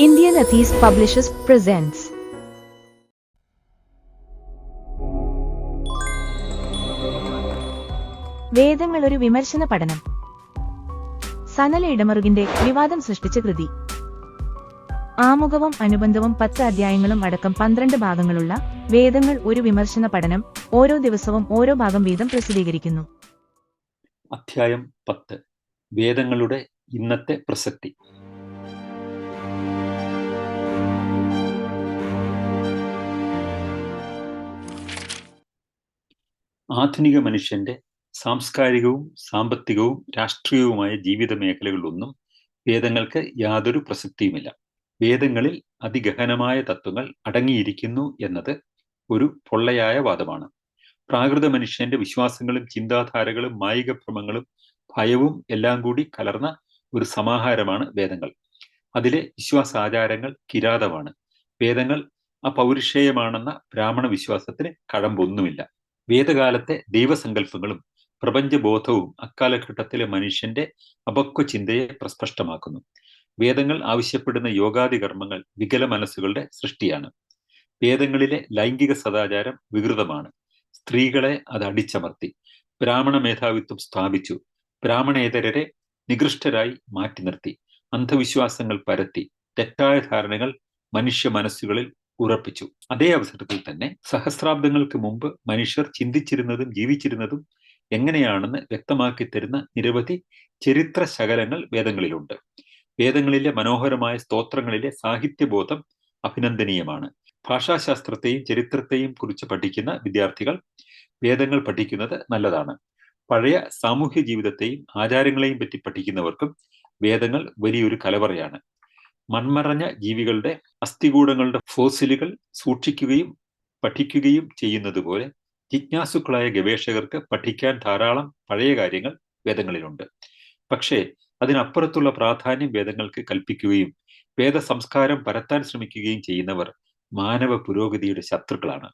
Indian Atheist Publishers presents. വേദങ്ങൾ ഒരു വിമർശന പഠനം. സനല ഇടമറുകിന്റെ വിവാദം സൃഷ്ടിച്ച കൃതി. ആമുഖവും അനുബന്ധവും പത്ത് അധ്യായങ്ങളും അടക്കം പന്ത്രണ്ട് ഭാഗങ്ങളുള്ള വേദങ്ങൾ ഒരു വിമർശന പഠനം ഓരോ ദിവസവും ഓരോ ഭാഗം വീതം പ്രസിദ്ധീകരിക്കുന്നു. അധ്യായം പത്ത്. വേദങ്ങളുടെ ഇന്നത്തെ പ്രസക്തി. ആധുനിക മനുഷ്യന്റെ സാംസ്കാരികവും സാമ്പത്തികവും രാഷ്ട്രീയവുമായ ജീവിത മേഖലകളിലൊന്നും വേദങ്ങൾക്ക് യാതൊരു പ്രസക്തിയുമില്ല. വേദങ്ങളിൽ അതിഗഹനമായ തത്വങ്ങൾ അടങ്ങിയിരിക്കുന്നു എന്നത് ഒരു പൊള്ളയായ വാദമാണ്. പ്രാകൃത മനുഷ്യന്റെ വിശ്വാസങ്ങളും ചിന്താധാരകളും മായികഭ്രമങ്ങളും ഭയവും എല്ലാം കൂടി കലർന്ന ഒരു സമാഹാരമാണ് വേദങ്ങൾ. അതിലെ വിശ്വാസാചാരങ്ങൾ കിരാതമാണ് വേദങ്ങൾ അപൗരുഷേയമാണെന്ന ബ്രാഹ്മണ വിശ്വാസത്തിന് കഴമ്പൊന്നുമില്ല വേദകാലത്തെ ദൈവസങ്കല്പങ്ങളും പ്രപഞ്ചബോധവും അക്കാലഘട്ടത്തിലെ മനുഷ്യന്റെ അപക്വ ചിന്തയെ പ്രസ്പഷ്ടമാക്കുന്നു. വേദങ്ങൾ ആവശ്യപ്പെടുന്ന യോഗാദി കർമ്മങ്ങൾ വികല മനസ്സുകളുടെ സൃഷ്ടിയാണ്. വേദങ്ങളിലെ ലൈംഗിക സദാചാരം വികൃതമാണ്. സ്ത്രീകളെ അത് അടിച്ചമർത്തി ബ്രാഹ്മണ മേധാവിത്വം സ്ഥാപിച്ചു ബ്രാഹ്മണേതരരെ നികൃഷ്ടരായി മാറ്റി നിർത്തി അന്ധവിശ്വാസങ്ങൾ പരത്തി തെറ്റായ ധാരണകൾ മനുഷ്യ മനസ്സുകളിൽ ഉറപ്പിച്ചു. അതേ അവസരത്തിൽ തന്നെ സഹസ്രാബ്ദങ്ങൾക്ക് മുമ്പ് മനുഷ്യർ ചിന്തിച്ചിരുന്നതും ജീവിച്ചിരുന്നതും എങ്ങനെയാണെന്ന് വ്യക്തമാക്കി തരുന്ന നിരവധി ചരിത്ര ശകലങ്ങൾ വേദങ്ങളിലുണ്ട്. വേദങ്ങളിലെ മനോഹരമായ സ്തോത്രങ്ങളിലെ സാഹിത്യബോധം അഭിനന്ദനീയമാണ്. ഭാഷാശാസ്ത്രത്തെയും ചരിത്രത്തെയും കുറിച്ച് പഠിക്കുന്ന വിദ്യാർത്ഥികൾ വേദങ്ങൾ പഠിക്കുന്നത് നല്ലതാണ്. പഴയ സാമൂഹ്യ ജീവിതത്തെയും ആചാരങ്ങളെയും പറ്റി പഠിക്കുന്നവർക്കും വേദങ്ങൾ വലിയൊരു കലവറയാണ്. മൺമറഞ്ഞ ജീവികളുടെ അസ്ഥികൂടങ്ങളുടെ ഫോസിലുകൾ സൂക്ഷിക്കുകയും പഠിക്കുകയും ചെയ്യുന്നത് പോലെ ജിജ്ഞാസുക്കളായ ഗവേഷകർക്ക് പഠിക്കാൻ ധാരാളം പഴയ കാര്യങ്ങൾ വേദങ്ങളിലുണ്ട്. പക്ഷേ അതിനപ്പുറത്തുള്ള പ്രാധാന്യം വേദങ്ങൾക്ക് കൽപ്പിക്കുകയും വേദ സംസ്കാരം പരത്താൻ ശ്രമിക്കുകയും ചെയ്യുന്നവർ മാനവ പുരോഗതിയുടെ ശത്രുക്കളാണ്.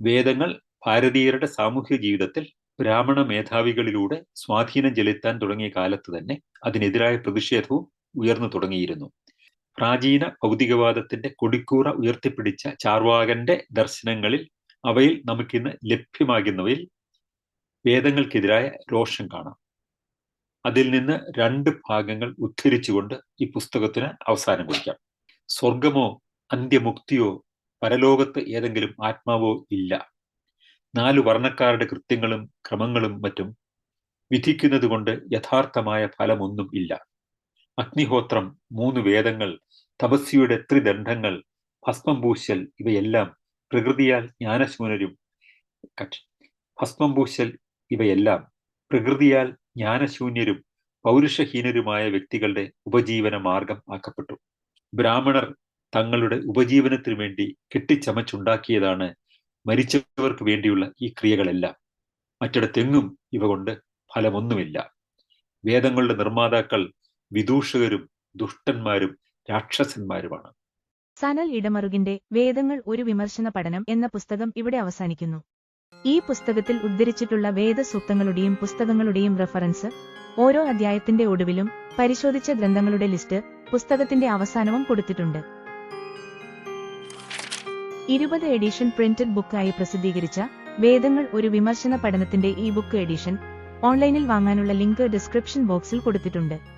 വേദങ്ങൾ ഭാരതീയരുടെ സാമൂഹ്യ ജീവിതത്തിൽ ബ്രാഹ്മണ മേധാവികളിലൂടെ സ്വാധീനം ചെലുത്താൻ തുടങ്ങിയ കാലത്ത് തന്നെ അതിനെതിരായ പ്രതിഷേധവും ഉയർന്നു തുടങ്ങിയിരുന്നു. പ്രാചീന ഭൗതികവാദത്തിന്റെ കൊടിക്കൂറ ഉയർത്തിപ്പിടിച്ച ചാർവാകന്റെ ദർശനങ്ങളിൽ അവയിൽ നമുക്കിന്ന് ലഭ്യമാകുന്നവയിൽ വേദങ്ങൾക്കെതിരായ രോഷം കാണാം. അതിൽ നിന്ന് രണ്ട് ഭാഗങ്ങൾ ഉദ്ധരിച്ചുകൊണ്ട് ഈ പുസ്തകത്തിന് അവസാനം കുറിക്കാം. സ്വർഗമോ അന്ത്യമുക്തിയോ പരലോകത്ത് ഏതെങ്കിലും ആത്മാവോ ഇല്ല. നാലു വർണക്കാരുടെ കൃത്യങ്ങളും ക്രമങ്ങളും മറ്റും വിധിക്കുന്നത് കൊണ്ട് യഥാർത്ഥമായ ഫലമൊന്നും ഇല്ല. അഗ്നിഹോത്രം മൂന്ന് വേദങ്ങൾ തപസ്വിയുടെ ത്രിദണ്ഡങ്ങൾ ഭസ്മം പൂശൽ ഇവയെല്ലാം പ്രകൃതിയാൽ ജ്ഞാനശൂനരും ഭസ്മം പൂശൽ ഇവയെല്ലാം പ്രകൃതിയാൽ ജ്ഞാനശൂന്യരും പൗരുഷഹീനരുമായ വ്യക്തികളുടെ ഉപജീവന മാർഗം ആക്കപ്പെട്ടു. ബ്രാഹ്മണർ തങ്ങളുടെ ഉപജീവനത്തിനു വേണ്ടി കെട്ടിച്ചമച്ചുണ്ടാക്കിയതാണ് മരിച്ചവർക്ക് വേണ്ടിയുള്ള ഈ ക്രിയകളെല്ലാം. മറ്റിടത്തെങ്ങും ഇവ കൊണ്ട് ഫലമൊന്നുമില്ല. വേദങ്ങളുടെ നിർമ്മാതാക്കൾ വിദൂഷകരും ദുഷ്ടന്മാരും രാക്ഷസന്മാരുമാണ്. സനൽ ഇടമറുകിന്റെ വേദങ്ങൾ ഒരു വിമർശന പഠനം എന്ന പുസ്തകം ഇവിടെ അവസാനിക്കുന്നു. ഈ പുസ്തകത്തിൽ ഉദ്ധരിച്ചിട്ടുള്ള വേദസൂക്തങ്ങളുടെയും പുസ്തകങ്ങളുടെയും റെഫറൻസ് ഓരോ അധ്യായത്തിന്റെ ഒടുവിലും പരിശോധിച്ച ഗ്രന്ഥങ്ങളുടെ ലിസ്റ്റ് പുസ്തകത്തിന്റെ അവസാനവും കൊടുത്തിട്ടുണ്ട്. ഇരുപത് എഡിഷൻ പ്രിന്റഡ് ബുക്കായി പ്രസിദ്ധീകരിച്ച വേദങ്ങൾ ഒരു വിമർശന പഠനത്തിന്റെ ഈ ബുക്ക് എഡിഷൻ ഓൺലൈനിൽ വാങ്ങാനുള്ള ലിങ്ക് ഡിസ്ക്രിപ്ഷൻ ബോക്സിൽ കൊടുത്തിട്ടുണ്ട്.